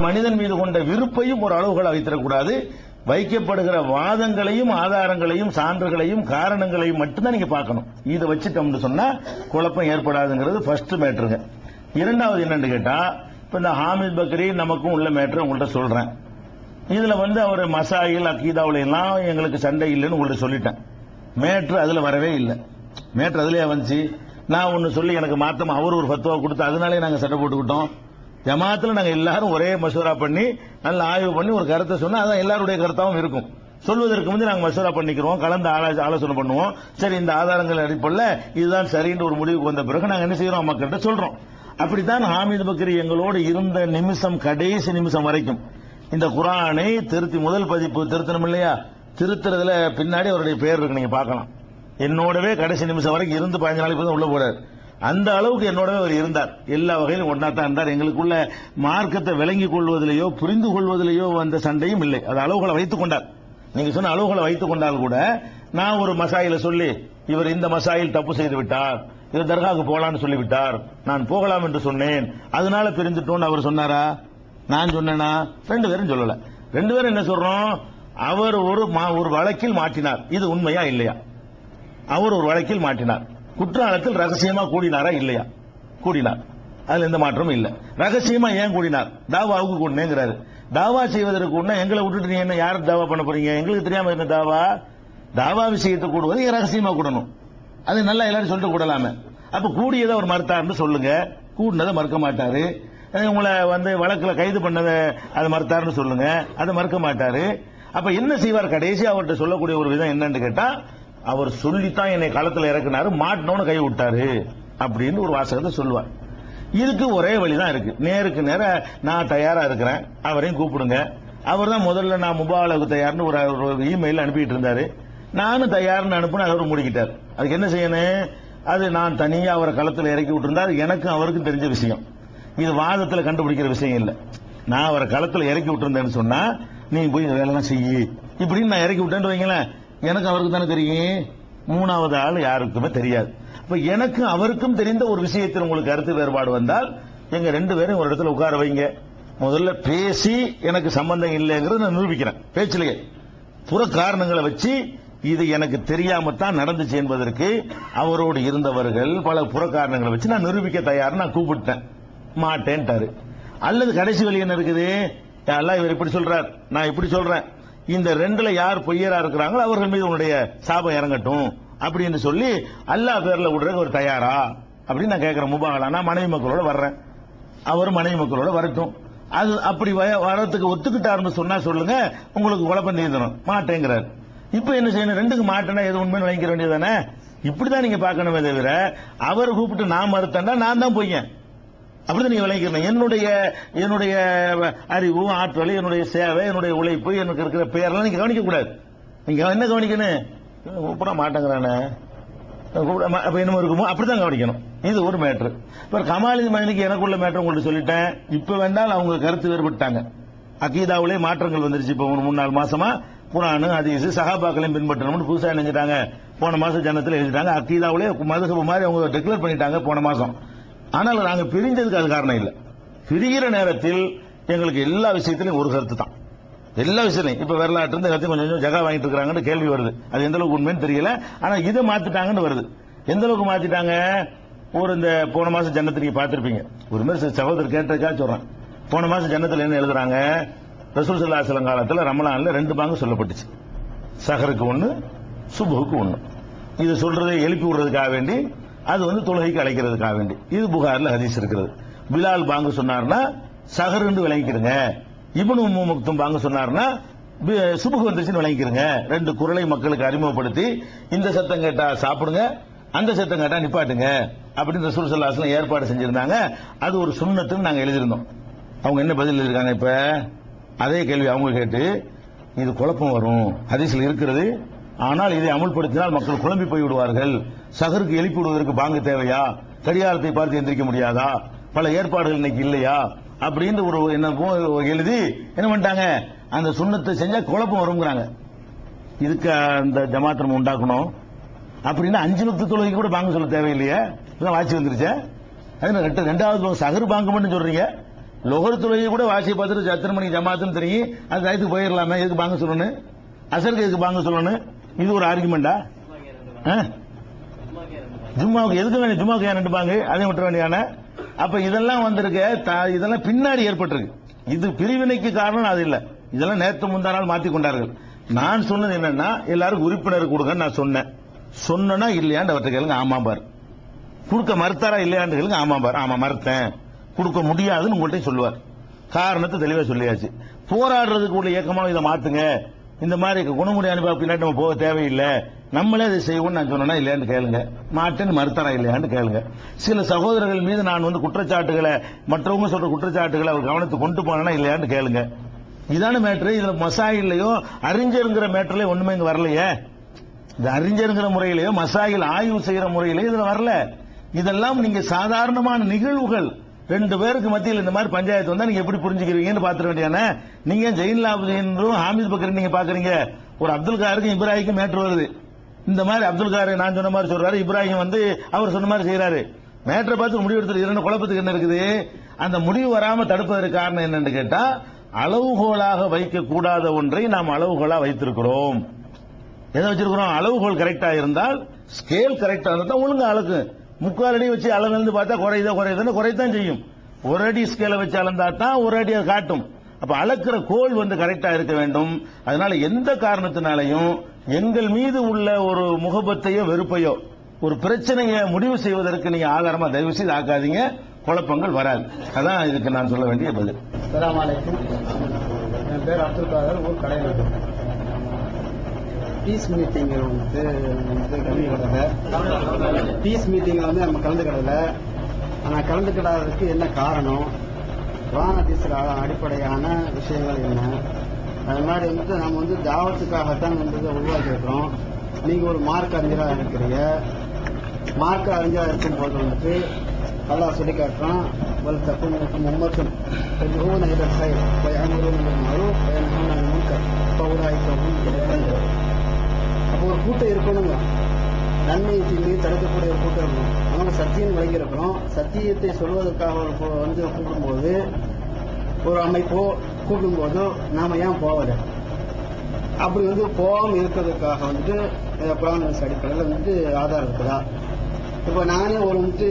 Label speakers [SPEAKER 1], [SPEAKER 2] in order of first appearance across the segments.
[SPEAKER 1] மனிதன் மீது கொண்ட விருப்பையும் ஒரு அளவுகளாக வைத்திடக்கூடாது வைக்கப்படுகிற வாதங்களையும் ஆதாரங்களையும் சான்றுகளையும் காரணங்களையும் மட்டும்தான் நீங்க பார்க்கணும். இதை வச்சுட்டோம்னு சொன்னா குழப்பம் ஏற்படாதுங்கிறது ஃபர்ஸ்ட் மேட்ருங்க இரண்டாவது என்னன்னு கேட்டா இப்ப இந்த ஹாமித் பக்ரி நமக்கும் உள்ள மேட்ரு உங்கள்ட்ட சொல்றேன். இதுல வந்து அவர் மசாயில் அக்கீதாவுல எல்லாம் எங்களுக்கு சண்டை இல்லைன்னு உங்கள்கிட்ட சொல்லிட்டேன். மேட்ரு அதுல வரவே இல்லை. மேட்ரு அதுலயே வந்துச்சு. நான் ஒன்னு சொல்லி எனக்கு மாத்தம் அவர் ஒரு ஃபத்துவா கொடுத்து அதனாலே நாங்க சண்டை போட்டுக்கிட்டோம். ஜமாத்துல நாங்க எல்லாரும் ஒரே மசூரா பண்ணி நல்ல ஆய்வு பண்ணி ஒரு கருத்தை சொன்னா அதான் எல்லாருடைய கருத்தாவும் இருக்கும். சொல்வதற்கு வந்து நாங்க மசூரா பண்ணிக்கிறோம் கலந்து ஆலோசனை பண்ணுவோம். சரி இந்த ஆதாரங்கள் அடிப்படையில் இதுதான் சரின்ற ஒரு முடிவுக்கு வந்த பிறகு நாங்க என்ன செய்யறோம்? மக்கள்கிட்ட சொல்றோம். அப்படித்தான் ஹாமித் பக்ரி எங்களோடு இருந்த நிமிஷம் கடைசி நிமிஷம் வரைக்கும். இந்த குரானை திருத்தி முதல் பதிப்பு திருத்தணும் இல்லையா? திருத்துறதுல பின்னாடி அவருடைய பேர் இருக்கு நீங்க பார்க்கலாம். என்னோடவே கடைசி நிமிஷம் வரைக்கும் இருந்து பதினஞ்சு நாளைக்கு உள்ள போறாரு. அந்த அளவுக்கு என்னோட அவர் இருந்தார். எல்லா வகையிலும் ஒன்னா தான் இருந்தார். எங்களுக்குள்ள மார்க்கத்தை விளங்கிக் கொள்வதிலேயோ புரிந்து கொள்வதிலேயோ வந்த சண்டையும் இல்லை. அது அளவுகளை வைத்துக் கொண்டார். நீங்க சொன்ன அளவுகளை வைத்துக் கொண்டால் கூட நான் ஒரு மசாயில சொல்லி இவர் இந்த மசாயில் தப்பு செய்து விட்டார். இவர் தர்காவுக்கு போகலான்னு சொல்லிவிட்டார் நான் போகலாம் என்று சொன்னேன். அதனால பிரிந்துட்டோம்னு அவர் சொன்னாரா? நான் சொன்னேனா? ரெண்டு பேரும் சொல்லல. ரெண்டு பேரும் என்ன சொல்றோம்? அவர் ஒரு மா- ஒரு வழக்கில் மாட்டினார் இது உண்மையா இல்லையா? அவர் ஒரு வழக்கில் மாட்டினார் குற்றாலத்தில் ரகசியமா கூடினாரா இல்லையா? கூடினார். அதுல எந்த மாற்றமும் இல்ல. ரகசியமா ஏன் கூடினார்? தாவாவுக்கு கூடினேங்கிறாரு. தாவா செய்வதற்கு கூட எங்களை விட்டுட்டு நீ என்ன யார் தாவா பண்ண போறீங்க? எங்களுக்கு தெரியாம என்ன தாவா? தாவா விஷயத்தை கூடுவது ரகசியமா கூடணும்? அது நல்லா எல்லாரும் சொல்லிட்டு கூடலாமே. அப்ப கூடியதை அவர் மறுத்தாருன்னு சொல்லுங்க. கூடினதை மறுக்க மாட்டாரு. உங்களை வந்து வழக்குல கைது பண்ணதை அதை மறுத்தாருன்னு சொல்லுங்க. அதை மறுக்க மாட்டாரு. அப்ப என்ன செய்வார் கடைசி? அவர்கிட்ட சொல்லக்கூடிய ஒரு விதம் என்னன்னு கேட்டா அவர் சொல்லித்தான் என்னை களத்தில் இறக்குனாரு மாட்டினோன்னு கை விட்டாரு அப்படின்னு ஒரு வாசகத்தை சொல்லுவார். இதுக்கு ஒரே வழிதான் இருக்கு. நேருக்கு நேர நான் தயாரா இருக்கிறேன் அவரையும் கூப்பிடுங்க. அவர் தான் முதல்ல நான் முபாலகு தயார்னு ஒரு ஒரு இமெயில் அனுப்பிட்டு இருந்தாரு. நானும் தயார்னு அனுப்புன அவர் முடிக்கிட்டார். அதுக்கு என்ன செய்யணும்? அது நான் தனியா அவரை களத்தில் இறக்கி விட்டுருந்தார். எனக்கும் அவருக்கும் தெரிஞ்ச விஷயம். இது வாதத்தில் கண்டுபிடிக்கிற விஷயம் இல்லை. நான் அவரை களத்தில் இறக்கி விட்டுருந்தேன்னு சொன்னா நீ போய் இந்த வேலைலாம் செய்யி. இப்படின்னு நான் இறக்கி விட்டேன்னு வைங்களேன். எனக்கு அவருக்கு தானே தெரியும். மூணாவது ஆள் யாருக்குமே தெரியாது. அப்ப எனக்கு அவருக்கும் தெரிந்த ஒரு விஷயத்தில் உங்களுக்கு கருத்து வேறுபாடு வந்தால் எங்க ரெண்டு பேரும் ஒரு இடத்துல உட்கார வைங்க. முதல்ல பேசி எனக்கு சம்பந்தம் இல்லைங்கிறத நான் நிரூபிக்கிறேன். பேச்சிலேயே. புற காரணங்களை வச்சு இது எனக்கு தெரியாம தான் நடந்துச்சு என்பதற்கு அவரோடு இருந்தவர்கள் பல புற காரணங்களை வச்சு நான் நிரூபிக்க தயார் நான் கூப்பிட்டேன். மாட்டேன்ட்டாரு. அல்லது கடைசி வழி என்ன இருக்குது? எல்லாம் இவர் இப்படி சொல்றார்? நான் இப்படி சொல்றேன். இந்த ரெண்டுல யார் பொய்யரா இருக்கிறாங்களோ அவர்கள் மீது உன்னுடைய சாபம் இறங்கட்டும் அப்படின்னு சொல்லி அல்லாஹ் பேர்ல விடுறதுக்கு ஒரு தயாரா? அப்படின்னு நான் கேட்கிறேன் முபாகலா. நான் மனைவி மக்களோட வர்றேன். அவர் மனைவி மக்களோட வரட்டும். அது அப்படி வரத்துக்கு ஒத்துக்கிட்டாருன்னு சொன்னா சொல்லுங்க உங்களுக்கு குழப்பம் தீர்ந்தணும் மாட்டேங்கிறார். இப்ப என்ன செய்யணும்? ரெண்டுக்கு மாட்டேன்னா எது உண்மைன்னு வாங்கிக்க வேண்டியது தானே இப்படிதான் நீங்க பார்க்கணுமே தவிர அவர் கூப்பிட்டு நான் மறுத்தேன்னா நான் தான் பொய்யன். அப்படி நீங்க விளங்கிக்கணும். என்னுடைய என்னுடைய அறிவு ஆற்றல் என்னுடைய சேவை என்னுடைய உழைப்பு எனக்கு இருக்கிற பேரெல்லாம் நீங்க கவனிக்க கூடாது நீங்க என்ன கவனிக்கணும்? கூப்பிட மாட்டேங்கிறானே. கூப்பிட அப்ப என்னமோ இருக்குமோ? அப்படிதான் கவனிக்கணும். இது ஒரு மேட்ரு இப்ப கமாலின் மகனுக்கு எனக்குள்ள மேட்ரு உங்கள்ட்ட சொல்லிட்டேன். இப்ப வேண்டால் அவங்க கருத்து வேறுபட்டாங்க. அக்கீதாவிலே மாற்றங்கள் வந்துருச்சு. இப்ப ஒரு மூணு நாலு மாசமா குரானு அதிசு சகாபாக்களையும் பின்பற்றணும்னு புதுசா நினைச்சிட்டாங்க போன மாசம் ஜனத்தில் எழுதிட்டாங்க. அக்கீதாவிலே மதுசபு மாதிரி அவங்க டிக்ளேர் பண்ணிட்டாங்க போன மாசம். ஆனால் நாங்க பிரிஞ்சதுக்கு அது காரணம் இல்ல. பிரிகிற நேரத்தில் எங்களுக்கு எல்லா விஷயத்திலும் ஒரு கருத்து தான் எல்லா விஷயத்தையும் இப்ப வரலாற்று இருந்து எல்லாத்தையும் கொஞ்சம் கொஞ்சம் ஜகா வாங்கிட்டு இருக்காங்கன்னு கேள்வி வருது. அது எந்த அளவுக்கு உண்மைன்னு தெரியல. ஆனா இதை மாத்திட்டாங்கன்னு வருது. எந்த அளவுக்கு மாத்திட்டாங்க? ஒரு இந்த போன மாசம் ஜன்னத்தை நீங்க பார்த்திருப்பீங்க. ஒரு மாதிரி சகோதரர் கேட்டதுக்காக சொல்றேன். போன மாசம் ஜன்னத்தில் என்ன எழுதுறாங்க? ரசூல் சல்லா அலுவலம் ரமலான்ல ரெண்டு பாங்கு சொல்லப்பட்டுச்சு. சஹருக்கு ஒன்று சுபுக்கு ஒன்று இது சொல்றதை எழுப்பி விடுறதுக்காக வேண்டி அது வந்து தொழுகைக்கு அழைக்கிறதுக்காக வேண்டி. இது புகாரில் ஹதீஸ் இருக்கிறது பிலால் பாங்கு சொன்னார்னா சஹருன்னு விளங்கிக்கிறங்க இபனு உம்மு மக்தும் பாங்கு சொன்னார்னா சுபுகு வந்துருச்சுன்னு விளங்கிக்கிறங்க ரெண்டு குரலை மக்களுக்கு அறிமுகப்படுத்தி இந்த சத்தம் கேட்டா சாப்பிடுங்க அந்த சத்தம் கேட்டா நிப்பாட்டுங்க அப்படின்னு ரசூல் ஸல்லல்லாஹு ஏற்பாடு செஞ்சிருந்தாங்க. அது ஒரு சுண்ணத்துன்னு நாங்கள் எழுதியிருந்தோம். அவங்க என்ன பதில் எழுதிருக்காங்க இப்ப? அதே கேள்வி அவங்க கேட்டு இது குழப்பம் வரும். ஹதீஸில் இருக்கிறது. ஆனால் இதை அமுல்படுத்தினால் மக்கள் குழம்பி போய் விடுவார்கள் சகருக்கு எழுப்பி விடுவதற்கு பாங்கு தேவையா? கடிகாரத்தை பார்த்து எந்திரிக்க முடியாதா? பல ஏற்பாடுகள் இன்னைக்கு இல்லையா? அப்படின்னு ஒரு என்ன எழுதி என்ன பண்ணிட்டாங்க? அந்த சுண்ணத்தை செஞ்சா குழப்பம் வருங்கிறாங்க இதுக்கு அந்த ஜமாத் நம்ம உண்டாக்கணும். அப்படின்னா அஞ்சு பக்து தொழுகைக்கு கூட பாங்கு சொல்ல தேவையில்லையே? இதெல்லாம் வாட்சி வந்துருச்சே. அது என்ன ரெண்டு ரெண்டாவது சகர் பாங்கு மட்டும் சொல்றீங்க? லொஹர் தொழுகை கூட வாட்சியை பார்த்துட்டு எத்தனை மணிக்கு ஜமாத்துன்னு தெரியும். அது டயத்துக்கு போயிடலாமே எதுக்கு வாங்க சொல்லணும்? அசருக்கு எதுக்கு வாங்க சொல்லணும்? இது ஒரு ஆர்குமெண்டா ஜும்மாவுக்கு எதுக்கு வேண்டிய ஜும்மாவுக்கு ஏன் நின்றுப்பாங்க அதையும் விட்டுற வேண்டியான அப்ப இதெல்லாம் வந்திருக்க இதெல்லாம் பின்னாடி ஏற்பட்டிருக்கு. இது பிரிவினைக்கு காரணம் அது இல்ல. இதெல்லாம் நேத்து முந்தா நாள் மாத்தி கொண்டார்கள். நான் சொன்னது என்னன்னா எல்லாருக்கும் உறுப்பினர் கொடுங்கன்னு நான் சொன்னேன். சொன்னா இல்லையான்னு அவர்கிட்ட கேளுங்க ஆமா பார். கொடுக்க மறுத்தாரா இல்லையான்னு கேளுங்க ஆமா பார். ஆமா மறுத்தேன். கொடுக்க முடியாதுன்னு உங்கள்கிட்ட சொல்லுவார். காரணத்தை தெளிவா சொல்லியாச்சு. போராடுறதுக்கு உள்ள இயக்கமாக இதை மாத்துங்க. இந்த மாதிரி குணமுடி அனுபவ பின்னாடி நம்ம போக தேவையில்லை. நம்மளே அதை செய்வோம்னு நான் சொன்னேன்னா இல்லையான்னு கேளுங்க. மாட்டேன்னு மறுத்தாரா இல்லையான்னு கேளுங்க. சில சகோதரர்கள் மீது நான் வந்து குற்றச்சாட்டுகளை மற்றவங்க சொல்ற குற்றச்சாட்டுகளை அவர் கவனத்துக்கு கொண்டு போனேன்னா இல்லையான்னு கேளுங்க. இதான மேட்ரு? இதுல மசாயிலையோ அறிஞருங்கிற மேட்டர்லயே ஒண்ணுமே இங்க வரலையே. இந்த அறிஞருங்கிற முறையிலேயோ மசாயில் ஆய்வு செய்யற முறையிலேயோ இதுல வரல. இதெல்லாம் நீங்க சாதாரணமான நிகழ்வுகள். ரெண்டு பேருக்கு மத்தியில் இந்த மாதிரி பஞ்சாயத்து வந்தா நீங்க எப்படி புரிஞ்சுக்கிறீங்கன்னு பாத்துக்க வேண்டியானே நீங்க ஜெயின் லாபுதீன்றும் ஹாமித் பக்கர் நீங்க பாக்குறீங்க. ஒரு அப்துல் காருக்கும் இப்ராஹிக்கும் மேட்ரு வருது. இந்த மாதிரி அப்துல் கார் நான் சொன்ன மாதிரி சொல்றாரு இப்ராஹிம் வந்து அவர் சொன்ன மாதிரி செய்யறாரு மேட்டரை பார்த்து முடிவு எடுத்து இரண்டு குழப்பத்துக்கு என்ன இருக்குது? அந்த முடிவு வராம தடுப்பதற்கு காரணம் என்னன்னு கேட்டா அளவுகோலாக வைக்க கூடாத ஒன்றை நாம் அளவுகோலா வைத்திருக்கிறோம். எதை வச்சிருக்கிறோம்? அளவுகோல் கரெக்டா இருந்தால் ஸ்கேல் கரெக்டா இருந்தா தான் ஒழுங்கா அளக்கு. முக்கால் அடி வச்சு அளந்து பார்த்தா குறையுதா குறையுதுன்னு குறைத்தான் செய்யும். ஒரு அடி ஸ்கேலை வச்சு அளந்தா தான் ஒரு அடி காட்டும். அப்ப அளக்கிற கோல் வந்து கரெக்டா இருக்க வேண்டும். அதனால எந்த காரணத்தினாலையும் எங்கள் மீது உள்ள ஒரு முகபத்தையோ வெறுப்பையோ ஒரு பிரச்சனையை முடிவு செய்வதற்கு நீங்க ஆதாரமா தயவு செய்து ஆக்காதீங்க. குழப்பங்கள் வராது. அதான் இதுக்கு நான் சொல்ல வேண்டிய பதில்.
[SPEAKER 2] என் பேர் அப்துல் காதர் ஊர் கடையில் பீஸ் மீட்டிங் வந்து வந்து கலந்துக்கிடல. பீஸ் மீட்டிங்ல வந்து நம்ம கலந்துக்கிடல. ஆனால் கலந்துக்கிடாததுக்கு என்ன காரணம்? வானதிசில் அடிப்படையான விஷயங்கள் என்ன? அது மாதிரி வந்துட்டு நம்ம வந்து தாவத்துக்காகத்தான் வந்து இதை உருவாக்கியிருக்கிறோம். நீங்கள் ஒரு மார்க் அறிஞராக இருக்கிறீங்க. மார்க் அறிஞராக இருக்கும்போது வந்துட்டு நல்லா சொல்லி காட்டுறான் வல் தப்பும் மும்மத்தும் ஊன இடர் சைடு பயனுறும் மறுவும் பயனான அப்போ ஒரு கூட்டம் இருக்கணுங்க. நன்மை தீமையும் தடுக்கக்கூடிய ஒரு கூட்டம். இருக்கணும் அவங்க சத்தியம் வழங்கியிருக்கிறோம் சத்தியத்தை சொல்வதற்காக ஒரு வந்து கூப்பிடும்போது ஒரு அமைப்போ கூப்பிடும்போதோ நாம ஏன் போவது அப்படி வந்து போகாமல் இருக்கிறதுக்காக வந்துட்டு புராணஸ் அடிப்படையில் வந்துட்டு ஆதாரம் இருக்குதா? இப்போ நானே ஒரு வந்துட்டு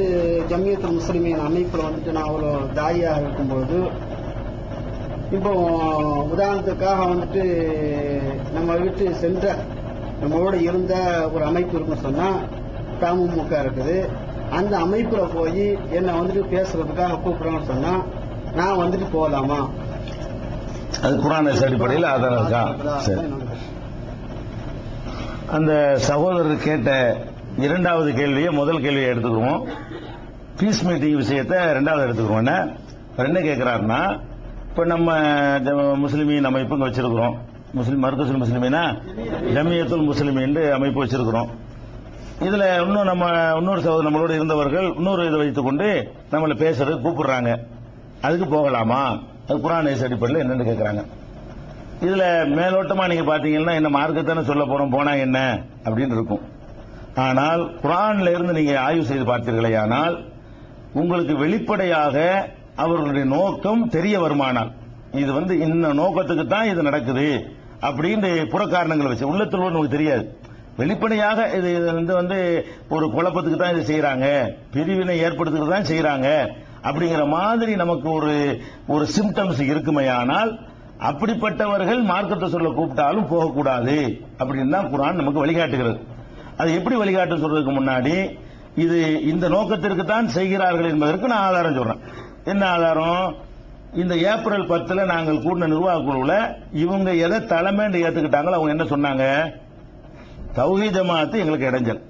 [SPEAKER 2] ஜம்மியத்து முஸ்லிமின் அமைப்பில் வந்துட்டு நான் ஒரு தாயாக இருக்கும்போது இப்போ உதாரணத்துக்காக வந்துட்டு நம்ம விட்டு சென்ற நம்மளோட இருந்த ஒரு அமைப்பு இருக்குன்னு சொன்னா தமுமுக இருக்குது. அந்த அமைப்புல போய் என்னை வந்துட்டு பேசுறதுக்காக கூப்பிடுறோம்னு சொன்னா நான் வந்துட்டு போகலாமா
[SPEAKER 1] அது குரான் அடிப்படையில் ஆதாரம் இருக்கா? சரி. அந்த சகோதரர் கேட்ட இரண்டாவது கேள்வியை முதல் கேள்வியை எடுத்துக்குவோம். பீஸ் மீட்டிங் விஷயத்தை ரெண்டாவது எடுத்துக்கிறோம் என்ன? என்ன கேட்கிறாருன்னா இப்ப நம்ம முஸ்லிமீன் அமைப்பு இங்க வச்சிருக்கிறோம். முஸ்லீம் மருத்துவ முஸ்லிமீனா? ஜமியத்துல் என்று அமைப்பு வச்சிருக்கிறோம். இதுல இன்னும் நம்ம இன்னொரு சகோதரர் நம்மளோட இருந்தவர்கள் இன்னொரு இதை வைத்துக்கொண்டு நம்மளை பேசுறது கூப்பிடுறாங்க. அதுக்கு போகலாமா? அது குரான் அடிப்படையில் என்னன்னு கேட்கறாங்க இதுல மேலோட்டமா நீங்க பாத்தீங்கன்னா என்ன மார்க்கத்தானே சொல்ல போறோம் போனா என்ன அப்படின்னு இருக்கும். ஆனால் குரான்ல இருந்து நீங்க ஆய்வு செய்து பார்த்தீர்களே ஆனால் உங்களுக்கு வெளிப்படையாக அவர்களுடைய நோக்கம் தெரிய வருமானால் இது வந்து இந்த நோக்கத்துக்கு தான் இது நடக்குது. அப்படின்னு புறக்காரணங்களை வச்சு உள்ளத்தில் நமக்கு தெரியாது. வெளிப்படையாக இது இது வந்து வந்து ஒரு குழப்பத்துக்கு தான் இது செய்யறாங்க பிரிவினை ஏற்படுத்துறதுக்கு தான் செய்யறாங்க அப்படிங்கிற மாதிரி நமக்கு ஒரு ஒரு சிம்டம்ஸ் இருக்குமையானால் அப்படிப்பட்டவர்கள் மார்க்கத்தை சொல்ல கூப்பிட்டாலும் போகக்கூடாது அப்படின்னு தான் குரான் நமக்கு வழிகாட்டுகிறது. அது எப்படி வழிகாட்டு சொல்றதுக்கு முன்னாடி இது இந்த நோக்கத்திற்கு தான் செய்கிறார்கள் என்பதற்கு நான் ஆதாரம் சொல்றேன். என்ன ஆதாரம்? இந்த ஏப்ரல் பத்துல நாங்கள் கூடின நிர்வாக குழுவில் இவங்க எதை தலைமைன்னு ஏத்துக்கிட்டாங்களோ அவங்க என்ன சொன்னாங்க? தௌஹீத் ஜமாத்து எங்களுக்கு இடைஞ்சல்.